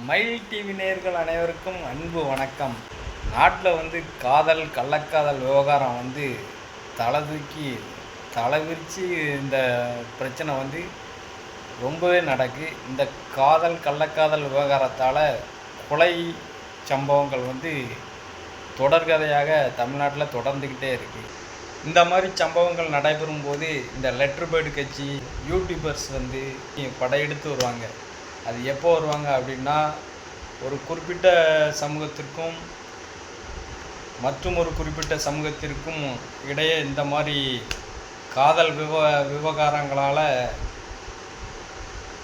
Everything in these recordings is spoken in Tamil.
மயில் டிவி நேர்கள் அனைவருக்கும் அன்பு வணக்கம். நாட்டில் வந்து காதல் கள்ளக்காதல் விவகாரம் வந்து தலை தூக்கி தலை விரித்து இந்த பிரச்சனை வந்து ரொம்பவே நடக்கு. இந்த காதல் கள்ளக்காதல் விவகாரத்தால் கொலை சம்பவங்கள் வந்து தொடர்கதையாக தமிழ்நாட்டில் தொடர்ந்துக்கிட்டே இருக்குது இந்த மாதிரி சம்பவங்கள் நடைபெறும் போது இந்த லெட்டர் பேர்டு கட்சி யூடியூபர்ஸ் வந்து படையெடுத்து வருவாங்க. அது எப்போ வருவாங்க அப்படின்னா ஒரு குறிப்பிட்ட சமூகத்திற்கும் மற்றும் ஒரு குறிப்பிட்ட சமூகத்திற்கும் இடையே இந்த மாதிரி காதல் விவ விவகாரங்களால்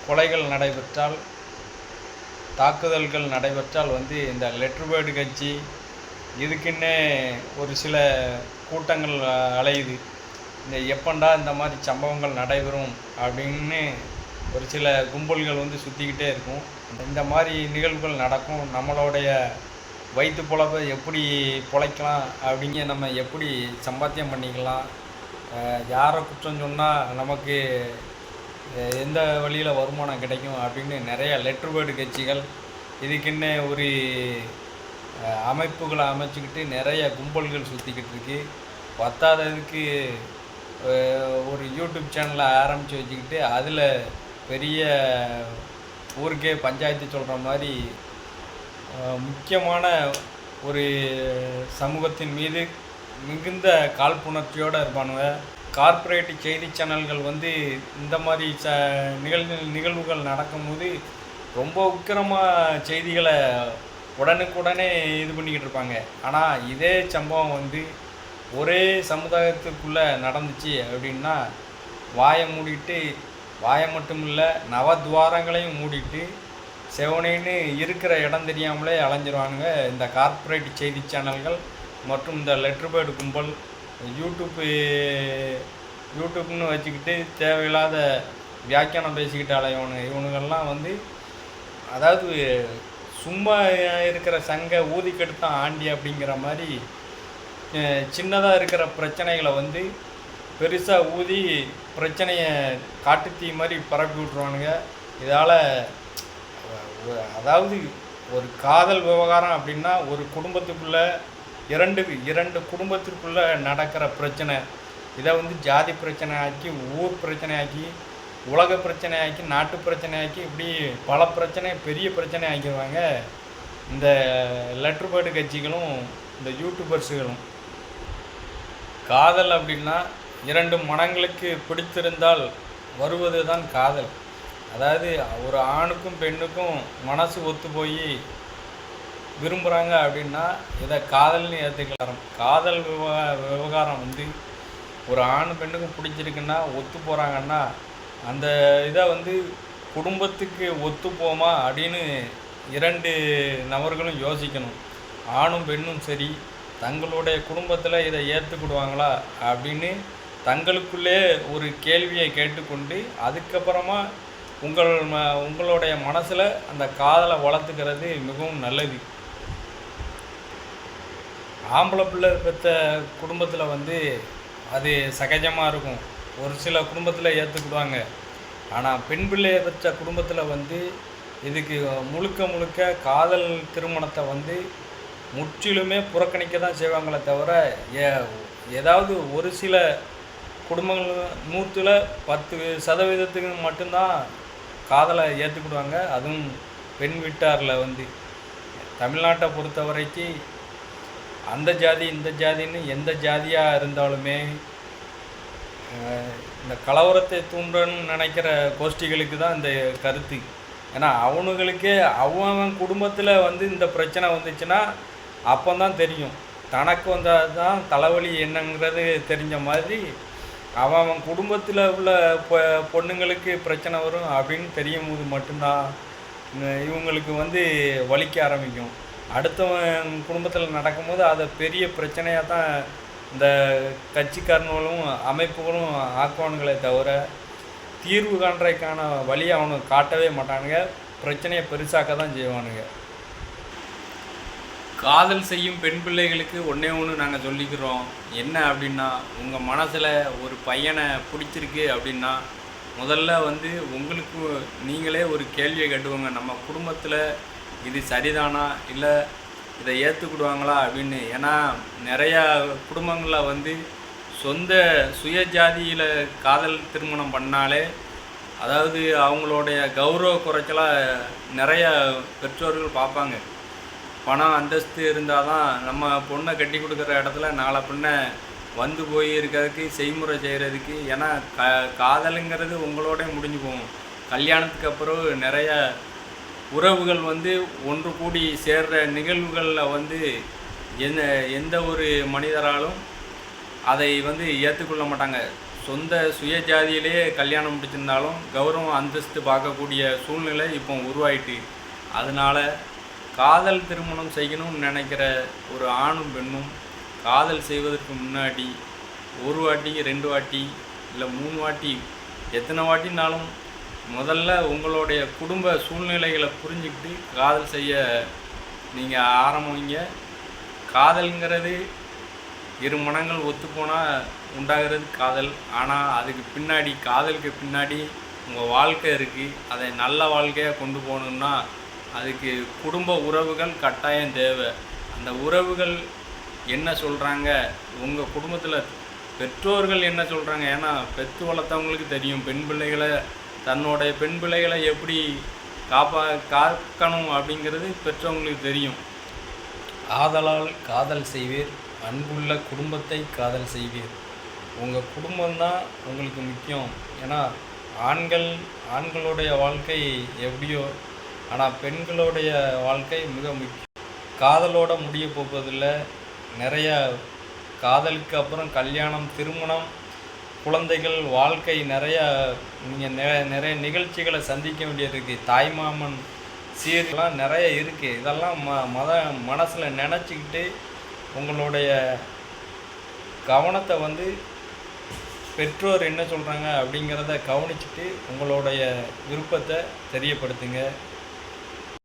கொலைகள் நடைபெற்றால் தாக்குதல்கள் நடைபெற்றால் வந்து இந்த லெட்டர் பேர்டு கட்சி இதுக்குன்னே ஒரு சில கூட்டங்கள் அலையுது. இந்த எப்பண்டா இந்த மாதிரி சம்பவங்கள் நடைபெறும் அப்படின்னு ஒரு சில கும்பல்கள் வந்து சுற்றிக்கிட்டே இருக்கும். இந்த மாதிரி நிகழ்வுகள் நடக்கும். நம்மளுடைய வயிற்று பொழப்பை எப்படி பொழைக்கலாம் அப்படிங்க நம்ம எப்படி சம்பாத்தியம் பண்ணிக்கலாம்? யாரை குற்றம் சொன்னால் நமக்கு எந்த வழியில் வருமானம் கிடைக்கும் அப்படின்னு நிறைய லெட்டர் பேர்டு கட்சிகள் இதுக்குன்னு ஒரு அமைப்புகளை அமைச்சுக்கிட்டு நிறைய கும்பல்கள் சுற்றிக்கிட்டு இருக்கு. பத்தாததுக்கு ஒரு யூடியூப் சேனலை ஆரம்பித்து வச்சுக்கிட்டு அதில் பெரிய ஊருக்கே பஞ்சாயத்து சொல்கிற மாதிரி முக்கியமான ஒரு சமூகத்தின் மீது மிகுந்த காழ்ப்புணர்ச்சியோடு இருப்பானுங்க. கார்ப்பரேட் செய்தி சேனல்கள் வந்து இந்த மாதிரி ச நிகழ்வு நிகழ்வுகள் நடக்கும்போது ரொம்ப உக்கிரமாக செய்திகளை உடனுக்குடனே இது பண்ணிக்கிட்டு இருப்பாங்க. ஆனால் இதே சம்பவம் வந்து ஒரே சமுதாயத்துக்குள்ளே நடந்துச்சு அப்படின்னா வாயை மூடிட்டு வாயை மட்டும் இல்லை நவத்வாரங்களையும் மூடிட்டு செவனேன்னு இருக்கிற இடம் தெரியாமலே அலைஞ்சிருவானுங்க. இந்த கார்ப்பரேட் செய்தி சேனல்கள் மற்றும் இந்த லெட்ரு பேர்டு கும்பல் யூடியூப்பு யூடியூப்னு வச்சுக்கிட்டு தேவையில்லாத வியாக்கியானம் பேசிக்கிட்டு அலையவனு. இவனுங்கள்லாம் வந்து அதாவது சும்மா இருக்கிற சங்க ஊதி கெடுத்தான் ஆண்டி அப்படிங்கிற மாதிரி சின்னதாக இருக்கிற பிரச்சனைகளை வந்து பெருசாக ஊதி பிரச்சனையை காட்டுத்தீ மாதிரி பரப்பி விட்ருவானுங்க இதால் அதாவது ஒரு காதல் விவகாரம் அப்படின்னா ஒரு குடும்பத்துக்குள்ளே இரண்டு இரண்டு குடும்பத்திற்குள்ளே நடக்கிற பிரச்சனை. இதை வந்து ஜாதி பிரச்சனை ஆக்கி ஊர் பிரச்சனை ஆக்கி உலக பிரச்சனை ஆக்கி நாட்டு பிரச்சனை ஆக்கி இப்படி பல பிரச்சனை பெரிய பிரச்சனை ஆக்கிடுவாங்க இந்த லெட்ரு பேர்டு கட்சிகளும் இந்த யூடியூபர்ஸுகளும். காதல் அப்படின்னா இரண்டு மனங்களுக்கு பிடித்திருந்தால் வருவது தான் காதல். அதாவது ஒரு ஆணுக்கும் பெண்ணுக்கும் மனசு ஒத்து போய் விரும்புகிறாங்க அப்படின்னா இதை காதல்னு ஏற்றுக்கலாம் காதல் விவ விவகாரம் வந்து ஒரு ஆண் பெண்ணுக்கும் பிடிச்சிருக்குன்னா ஒத்து போகிறாங்கன்னா அந்த இதை வந்து குடும்பத்துக்கு ஒத்து போமா அப்படின்னு இரண்டு நபர்களும் யோசிக்கணும். ஆணும் பெண்ணும் சரி தங்களுடைய குடும்பத்தில் இதை ஏற்றுக்கிடுவாங்களா அப்படின்னு தங்களுக்குள்ளே ஒரு கேள்வியை கேட்டுக்கொண்டு அதுக்கப்புறமா உங்கள் ம உங்களுடைய மனசில் அந்த காதலை வளர்த்துக்கிறது மிகவும் நல்லது. ஆம்பளை பிள்ளை பெற்ற குடும்பத்தில் வந்து அது சகஜமாக இருக்கும். ஒரு சில குடும்பத்தில் ஏற்றுக்கிடுவாங்க ஆனால் பெண் பிள்ளையை பெற்ற குடும்பத்தில் வந்து இதுக்கு முழுக்க முழுக்க காதல் திருமணத்தை வந்து முற்றிலுமே புறக்கணிக்க தான் செய்வாங்களே தவிர ஏ ஏதாவது ஒரு சில குடும்பங்கள் நூற்றில் பத்து சதவீதத்துக்கு மட்டும்தான் காதலை ஏற்றுக்கிடுவாங்க அதுவும் பெண் வீட்டாரில் வந்து. தமிழ்நாட்டை பொறுத்த வரைக்கும் அந்த ஜாதி இந்த ஜாதின்னு எந்த ஜாதியாக இருந்தாலுமே இந்த கலவரத்தை தூண்டணும்னு நினைக்கிற கோஷ்டிகளுக்கு தான் இந்த கருத்து. ஏன்னா அவனுங்களுக்கே அவன் குடும்பத்தில் வந்து இந்த பிரச்சனை வந்துச்சுன்னா அப்போ தான் தெரியும். தனக்கு வந்தால் தான் தலைவலி என்னங்கிறது தெரிஞ்ச மாதிரி அவன் அவன் குடும்பத்தில் உள்ள பொ பொண்ணுங்களுக்கு பிரச்சனை வரும். அப்படின்னு தெரியும் போது மட்டும்தான் இவங்களுக்கு வந்து வலிக்க ஆரம்பிக்கும். அடுத்தவன் குடும்பத்தில் நடக்கும்போது அதை பெரிய பிரச்சனையாக தான் இந்த கட்சிக்காரனுகளும் அமைப்புகளும் ஆக்குவானுங்களே தவிர தீர்வு காண்றதுக்கான வழியை அவனுக்கு காட்டவே மாட்டானுங்க. பிரச்சனையை பெருசாக்க தான் செய்வானுங்க. காதல் செய்யும் பெண் பிள்ளைகளுக்கு ஒன்றே ஒன்று நாங்கள் சொல்லிக்கிறோம். என்ன அப்படின்னா உங்கள் மனசில் ஒரு பையனை பிடிச்சிருக்கு அப்படின்னா முதல்ல வந்து உங்களுக்கு நீங்களே ஒரு கேள்வியை கட்டுவோங்க நம்ம குடும்பத்தில் இது சரிதானா? இல்லை இதை ஏற்றுக்கிடுவாங்களா அப்படின்னு? ஏன்னா நிறையா குடும்பங்களில் வந்து சொந்த சுய ஜாதியில் காதல் திருமணம் பண்ணாலே அதாவது அவங்களுடைய கௌரவ குறைச்சலாக நிறைய பெற்றோர்கள் பார்ப்பாங்க. பணம் அந்தஸ்து இருந்தால் தான் நம்ம பொண்ணை கட்டி கொடுக்குற இடத்துல நாளை பின்ன வந்து போய் இருக்கிறதுக்கு செய்முறை செய்கிறதுக்கு ஏன்னா க காதலுங்கிறது உங்களோட முடிஞ்சு போகும். கல்யாணத்துக்கு அப்புறம் நிறைய உறவுகள் வந்து ஒன்று கூடி சேர்ற நிகழ்வுகளில் வந்து எந்த எந்த ஒரு மனிதராலும் அதை வந்து ஏற்றுக்கொள்ள மாட்டாங்க. சொந்த சுய ஜாதியிலேயே கல்யாணம் முடிச்சிருந்தாலும் கௌரவம் அந்தஸ்து பார்க்கக்கூடிய சூழ்நிலை இப்போ உருவாயிட்டு. அதனால் காதல் திருமணம் செய்யணும்னு நினைக்கிற ஒரு ஆணும் பெண்ணும் காதல் செய்வதற்கு முன்னாடி ஒரு வாட்டி ரெண்டு வாட்டி இல்லை மூணு வாட்டி எத்தனை வாட்டினாலும் முதல்ல உங்களுடைய குடும்ப சூழ்நிலைகளை புரிஞ்சுக்கிட்டு காதல் செய்ய நீங்கள் ஆரம்பிங்க. காதல்ங்கிறது இரு மனங்கள் ஒத்துப்போனால் உண்டாகிறது காதல். ஆனால் அதுக்கு பின்னாடி காதலுக்கு பின்னாடி உங்கள் வாழ்க்கை இருக்குது அதை நல்ல வாழ்க்கையாக கொண்டு போகணுன்னா அதுக்கு குடும்ப உறவுகள் கட்டாயம் தேவை. அந்த உறவுகள் என்ன சொல்கிறாங்க உங்கள் குடும்பத்தில் பெற்றோர்கள் என்ன சொல்கிறாங்க ஏன்னா பெற்று வளர்த்தவங்களுக்கு தெரியும் பெண் பிள்ளைகளை தன்னுடைய பெண் பிள்ளைகளை எப்படி காப்பா காக்கணும் அப்படிங்கிறது பெற்றவங்களுக்கு தெரியும். ஆதலால் காதல் செய்வீர் அன்புள்ள குடும்பத்தை காதல் செய்வீர். உங்கள் குடும்பம்தான் உங்களுக்கு முக்கியம். ஏன்னா ஆண்கள் ஆண்களுடைய வாழ்க்கை எப்படியோ ஆனால் பெண்களுடைய வாழ்க்கை மிக முக்கியம். காதலோட முடிய போவதில்லை. நிறைய காதலுக்கு அப்புறம் கல்யாணம் திருமணம் குழந்தைகள் வாழ்க்கை நிறைய நீங்கள் நிறைய நிகழ்ச்சிகளை சந்திக்க வேண்டியது இருக்குது தாய்மாமன் சீர்லாம் நிறைய இருக்குது இதெல்லாம் ம மத மனசில் நினச்சிக்கிட்டு உங்களுடைய கவனத்தை வந்து பெற்றோர் என்ன சொல்கிறாங்க அப்படிங்கிறத கவனிச்சுட்டு உங்களுடைய விருப்பத்தை தெரியப்படுத்துங்க.